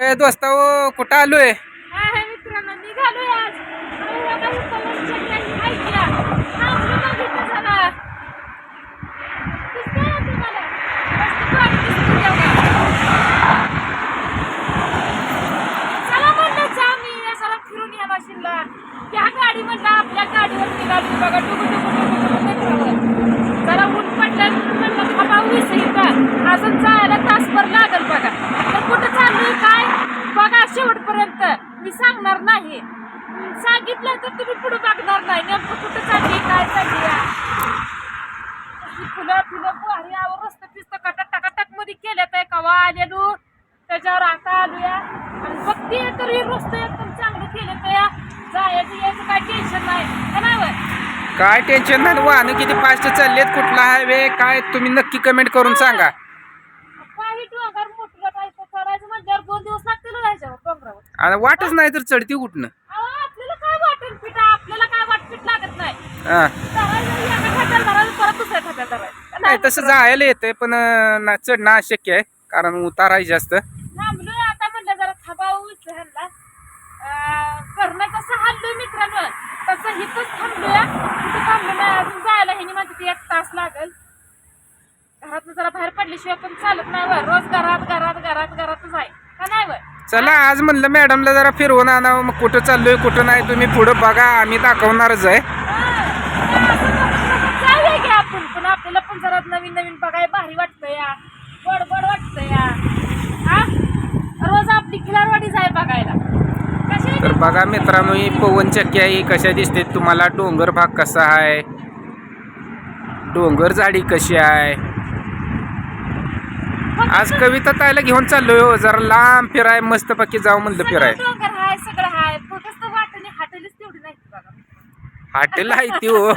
हे दोस्ता कुठं आलोय? हा हे चला. या गाडी बघा. अजून जायला तासभर लागल बघा. तर कुठं चाललोय काय बघा शेवटपर्यंत. मी सांगणार नाही. सांगितलं तर तुम्ही पुढे बघणार नाही. नेमकं कुठं चालली काय चालली फुलं फुलं आवर रस्ते पिस्त कटक टकाटकमध्ये केल्यात आहे कवा आलेलो. त्याच्यावर आता आलोया आणि बघते तरी रस्ते एकदम चांगलं केलं त्या जायचं यायचं काय टेन्शन नाही? काय टेन्शन नाही. वाहनं किती फास्ट चाललेत कुठला हायवे काय तुम्ही नक्की कमेंट करून सांगा. काही डोंगर मोठं चढायचं म्हणल्यावर दोन दिवस डोंगरावर. वाटच नाही तर चढती कुठनं? अहो, आपल्याला काय वाटेल पिठा? आपल्याला काय वाटपीट लागत नाही. हा. धरायचं, एका खात्याला धरायचं, परत दुसऱ्या खात्याला धरायचं. नाही तसं जायला येतंय पण अं, ना- चढणं अशक्य आहे कारण उतार आहे जास्त. थांबलोय आता म्हणलं जरा थांबावं ह्यांना करणं कसं हल्लोय मित्रांनो. तसं इथंच थांबलोय. तिथं थांबलो नाही अजून जायला ह्यानी म्हणते एक तास लागल. घरातनं जरा बाहेर पडल्याशिवाय पण चालत नाही वर रोज घरात घरात घरात घरातच आहे. का नाही वर चला आज म्हणलं मॅडमला जरा फिरवून आणावं. मग कुठं चाललोय कुठं नाही तुम्ही पुढं बघा आम्ही दाखवणारच आहे. आपण पण आपल्याला पण जरा नवीन नवीन बघाय भारी वाटतं या. वाटतं या. रोज आपली जाय बघायला. तर बघा मित्रांनो ही पवन चक्की आहे कशा दिसते तुम्हाला? डोंगर भाग कसा आहे? डोंगर जाडी कशी आहे? आज कविता ताईला घेऊन चाललोय हो. जरा लांब फिराय मस्त पक्की जाऊ म्हणलं फिराय. डोंगर हाय सगळं हाय. फक्त वाटणे हाटेलीच तेवढी नाही बघा. हॉटेल आहे ती हो.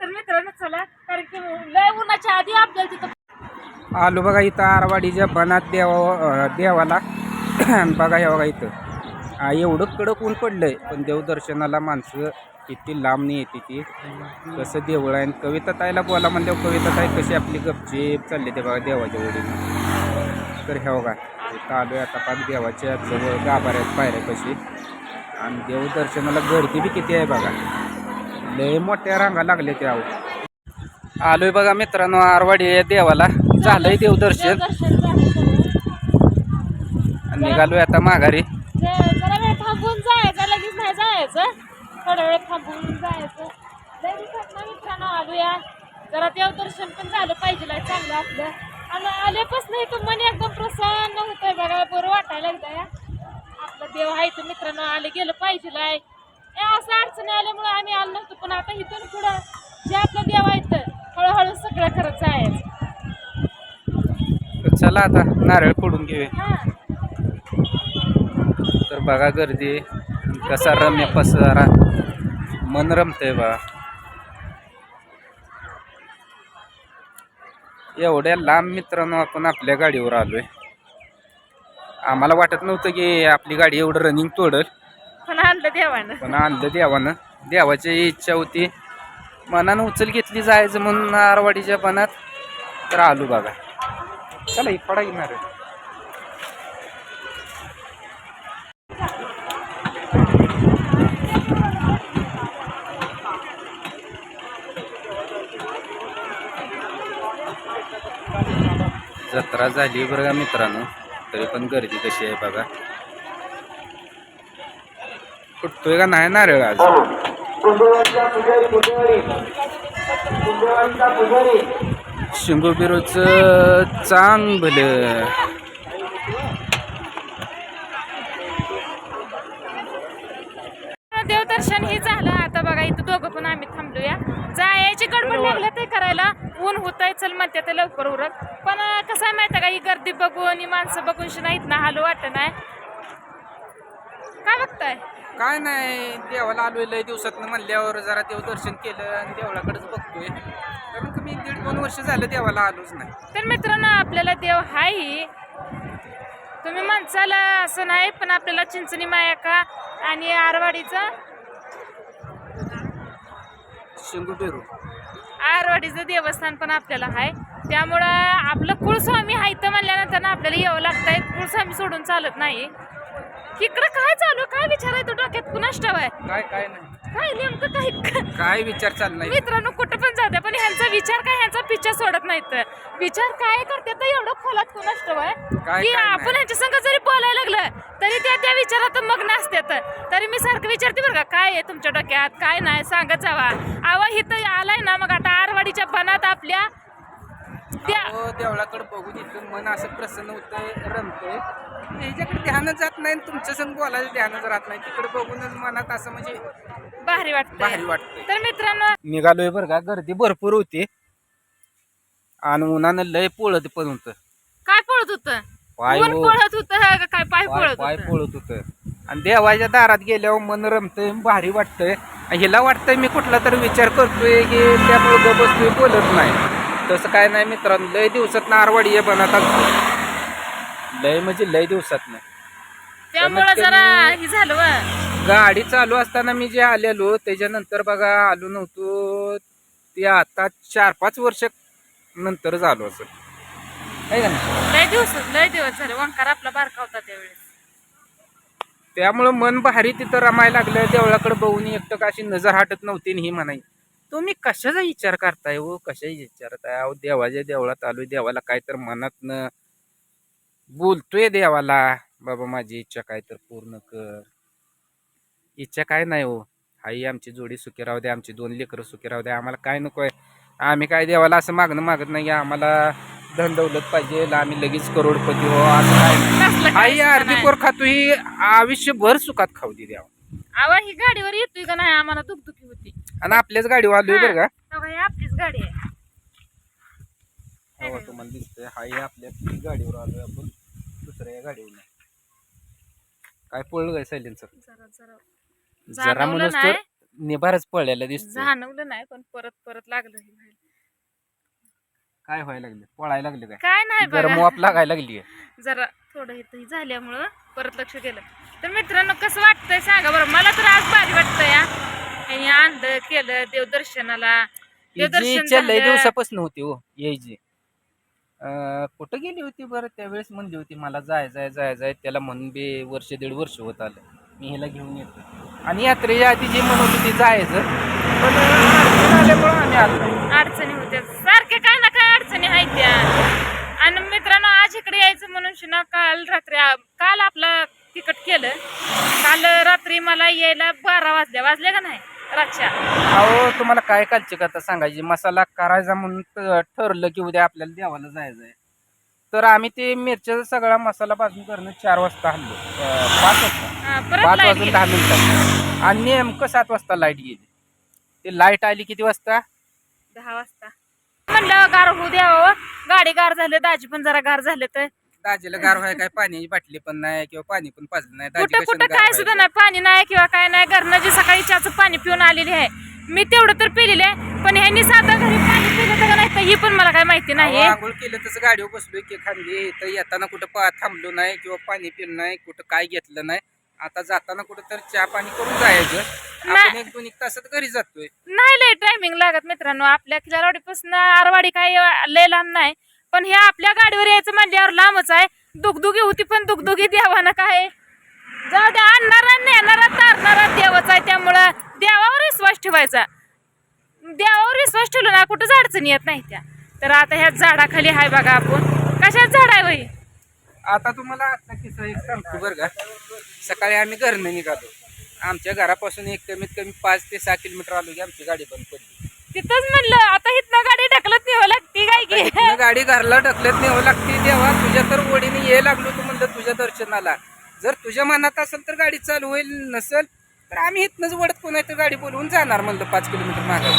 तर मित्रांनो चला कारण की लय उन्हाच्या आधी आपल्याला तिथं आलो बघा इथं आरवाडीच्या बनात देवा देवाला. बघा हे बघा इथं. एवढं कडक ऊन पडलंय पण देवदर्शनाला माणसं किती लांबणी येते ती कसं देवळ आहे कविता ताईला बोला म्हणल्यावर कविता ताई कशी आपली गपचेप चालली ते बघा देवाच्या ओढीनं तर हे बघा इथं आलोय आता पाक देवाच्या जवळ गाभाऱ्यात पायऱ्या कशी आणि देवदर्शनाला गर्दी बी किती आहे बघा. लय मोठ्या रांगा लागल्या त्या अहो. आलोय बघा मित्रांनो आरवाडी या देवाला. झालंय देवदर्शन. निघालोय आता माघारी. जरा वेळ थांबून जायचं लगेच नाही जायचं. थोडा वेळ थांबून जायचं. लय दिवसात मित्रांनो आलूया. जरा देवदर्शन पण झालं पाहिजे चांगलं आपलं. आणि आल्यापासून इथं मन एकदम प्रसन्न होतंय बघा बरं वाटायला या आपलं देव आहे तर मित्रांनो आले गेलं पाहिजे असं अडचणी आल्यामुळे आम्ही आलो नव्हतो पण आता इथून पुढं जे आपलं देव आहे तर हळूहळू सगळं करत जायचं चला आता नारळ फोडून घेऊया. तर बघा गर्दी. कसा रम्य पसारा. मन रमतंय बघा एवढ्या लांब मित्रांनो आपण आपल्या गाडीवर आलोय. आम्हाला वाटत नव्हतं की आपली गाडी एवढं रनिंग तोडल. पण आणलं देवानं. पण आणलं देवानं. देवाची इच्छा होती. मनानं उचल घेतली जायचं म्हणून आरवाडीच्या पणात तर आलो बघा. चला पडा येणार जत्रा झाली बरं का मित्रांनो? तरी पण गर्दी कशी आहे बघा. फुटतोय का नाही नारळ आज? शिंगो बिरोच चांग भलं देवदर्शन हे झालं आता बघा इथं दोघं पण आम्ही थांबलोया. जायची गडबड लागलं ते करायला. ऊन होतंय चल म्हणते ते लवकर उरक. पण कसं आहे माहिती का ही गर्दी बघून ही माणसं बघून नाहीत ना हालू वाटत नाही. काय बघताय? काय नाही देवाला आलोय लय दिवसात म्हणल्यावर जरा देवदर्शन केलं आणि देवळाकडेच बघतोय. कारण कमी दीड दोन वर्ष झालं देवाला आलोच नाही. तर मित्रांनो आपल्याला देव हाय. तुम्ही माणसाला असं नाही पण आपल्याला चिंचणी मायाका आणि आरवाडीचं? शिंगो बिरू आरवाडीचं देवस्थान पण आपल्याला आहे त्यामुळं आपलं कुळस्वामी आहे तर म्हणल्यानंतर आपल्याला यावं लागतंय. कुळस्वामी सोडून चालत नाही. इकडं काय चालू काय विचार आहे तो डोक्यात? कुणाच आहे? काय काय नाही. काय नेमकं काय? काय विचार चाललाय? मित्रांनो कुठं पण जाते पण ह्यांचा विचार काय ह्यांचा पिच्छा सोडत नाहीत. विचार काय करते तर एवढं खोलात आहे काय की नाही. आपण ह्यांच्या संग जरी बोलायला लागलं तरी त्या त्या विचारात मग्न असतात. तरी मी सारखं विचारते बरं का काय आहे तुमच्या डोक्यात? काय नाही सांगत जावा. आवा इथं आलाय ना मग आता आरवाडीच्या बनात आपल्या त्या अहो, देवळाकडे बघून इथं मन असं प्रसन्न होतंय रमतंय. त्याच्याकडे ध्यानच जात नाही आणि तुमच्या संग बोलायला ध्यानच राहत नाही. तिकडे बघूनच मनात असं म्हणजे भारी वाटतं भारी वाटतंय. तर मित्रांनो निघालोय बरं का गर्दी भरपूर होती. आणि उन्हानं लय पोळत पण होतं. काय पळत होत? पाय ऊन हो. पळत होत काय पाय पाय पळत पाय होत? पोळत होतं. आणि देवाच्या दारात गेल्यावर मन रमतंय भारी वाटतंय. आणि हिला वाटतंय मी कुठला तरी विचार करतोय की त्यामुळे ग बसतोय बोलत नाही. तसं काय नाही मित्रांनो लय दिवसात नारवाडी आहे बनत लय म्हणजे लय दिवसात त्यामुळं कमीत जरा हे झालं व गाडी चालू असताना मी जे आलेलो त्याच्यानंतर बघा आलो नव्हतो. ते आता चार पाच वर्ष नंतर झालो असं. आहे का नाही? लय दिवस लय दिवस झाले. वंकार आपला बारका होता त्यावेळेस. त्यामुळं मन भारी तिथं रमायला लागलं. देवळाकडे बघून एकटक अशी नजर हटत नव्हती आणि ही म्हणाई तुम्ही कशाचा विचार करताय हो? कशाचा विचारताय अहो देवाच्या देवळात आलोय. देवाला काय तर मनात बोलतोय देवाला. बाबा माझी इच्छा काय तर पूर्ण कर. इच्छा काय नाही हो. आई आमची जोडी सुखी राहू द्या आमची दोन लेकरं सुखी राहू द्या आम्हाला काय नको आहे. आम्ही काय देवाला असं मागणं मागत नाही आम्हाला धन दौलत पाहिजे आम्ही लगेच करोडपती हो असं काय आई अर्धी. पोर खातो ही आयुष्यभर सुखात खाऊ दे द्यावा आवा ही गाडीवर येतोय का नाही? आम्हाला दुखदुखी होती. आणि आपल्याच गाडी आलोय बरं का? आपलीच गाडी आहे. तुम्हाला दिसतंय हाय आपल्या गाडीवर आलोय आपण दुसऱ्या गाडीवर नाही. काय पळलं काय सायलेन्सर जरा जरा. जरा जाणवलं म्हणून नाही. निभारच पळलेला दिसतोय. जाणवलं नाही पण परत परत लागलं हे व्हायला. काय व्हायला लागले पळायला लागले काय? काय नाही बघा. वाप लागायला लागली जरा थोडं इथं हे झाल्यामुळं परत लक्ष गेलं. तर मित्रांनो कसं वाटतंय सांगा बरं? मला तर आज भारी वाटतंय या हे आणलं केलं देवदर्शनाला. देवदर्शन इच्छा लय झालं. दिवसापासून होती हो यायची अं, कुठं गेली होती बरं? त्यावेळेस म्हणली होती मला जाय जाय जाय जाय त्याला म्हणून बे वर्ष दीड वर्ष होत आलं. मी हिला घेऊन येतो. आणि यात्रेच्या आधी जी म्हणत होती जायचं पण अडचण आल्यामुळं आम्ही आलो नाही. अडचणी होत्या. सारख्या काय ना काय अडचणी आहेत त्या. आणि मित्रांनो आज इकडे यायचं म्हणून शिना काल रात्री आ- काल आपलं तिकट केलं. काल रात्री मला यायला बारा वाजल्या. वाजल्या का नाही? रातच्या. अहो तुम्हाला काय कालची कथा सांगायची? मसाला करायचा म्हणून ठ- ठरलं की उद्या आपल्याला देवाला जायचं आहे तर आम्ही ते मिरच्याचा सगळा मसाला भाजून करणं चार वाजता हल्लो पाच वाजता. हा, पाच वाजून. दहा मिनिटात. आणि नेमकं सात वाजता लाइट गेली. ते लाइट आली किती वाजता? दहा वाजता. म्हणलं गार होऊ द्यावं गाडी गार झालं दाजी पण जरा गार झालं तर. दाजीला गार व्हाय काय पाण्याची बाटली पण नाही किंवा पाणी पण पाजलं नाही. कुठं कुठं काय सुद्धा? नाही. पाणी नाही किंवा काय नाही. घरनं जी सकाळी चहाचं पाणी पिऊन आलेली आहे. मी तेवढं तर पिलेलं आहे पण ह्यांनी साधा घरी पाणी पिलं का नाही तर ही पण मला काय माहिती नाही आंघोळ केलं तसं गाडीवर बसलोय की खांदी तर येताना कुठं पा थांबलो नाही किंवा पाणी पिलं नाही कुठं काय घेतलं नाही. आता जाताना कुठं तर चहा पाणी करून जायचं. आपण नाही. एक दोन एक तासात घरी जातोय. नाही लय टायमिंग लागत मित्रांनो. आपल्या खिलारवाडीपासून आरवाडी काय लय लांब नाही पण हे आपल्या गाडीवर यायचं म्हणल्यावर लांबच आहे. दुगदुगी होती पण दुगदुगी देवाना काय? जाऊ द्या आणणारा नेणारा तारणारा देवच आहे त्यामुळं. देवावर विश्वास ठेवायचा देवावर विश्वास ठेवला ना कुठंच अडचणी येत नाही त्या. तर आता ह्या झाडाखाली हाय बघा आपण. कशात झाड आहे बाई? आता तुम्हाला आता किस्सा एक सांगतो बरं का. सकाळी आम्ही घरनं निघालो. आमच्या घरापासून एक कमीत कमी पाच ते सहा किलोमीटर आलो की आमची गाडी बंद पडली. तिथंच म्हणलं आता इथनं गाडी ढकलत न्यावं लागती काय की? इथनं गाडी घरला ढकलत न्यावं लागते देवा तुझ्या तर ओढीने ये लागलो तू म्हणलं तुझ्या दर्शनाला. जर तुझ्या मनात असेल तर गाडी चालू होईल नसेल तर आम्ही इथनंच वडत कोणाची तर गाडी बोलवून जाणार म्हणलं पाच किलोमीटर मागे.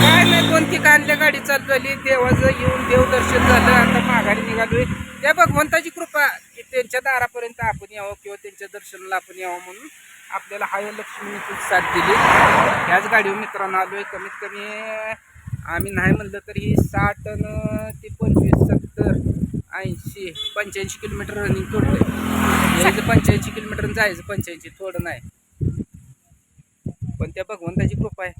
काय नाही दोन ठिकाण गाडी चालू झाली देवाचं येऊन देवदर्शन झालं आता माघारी निघालोय. त्या भगवंताची कृपा की त्यांच्या दारापर्यंत आपण यावं किंवा त्यांच्या दर्शनाला आपण यावं म्हणून आपल्याला हाय लक्ष्मीने साथ दिली. त्याच गाडीवर मित्रांनो आहे कमीत कमी आम्ही नाही म्हणलं तरी साठ अन ते पंचवीस सत्तर ऐंशी पंच्याऐंशी किलोमीटर रनिंग तोडलंय यायचं पंच्याऐंशी किलोमीटर जायचं पंच्याऐंशी थोडं नाही. पण त्या भगवंताची कृपा आहे.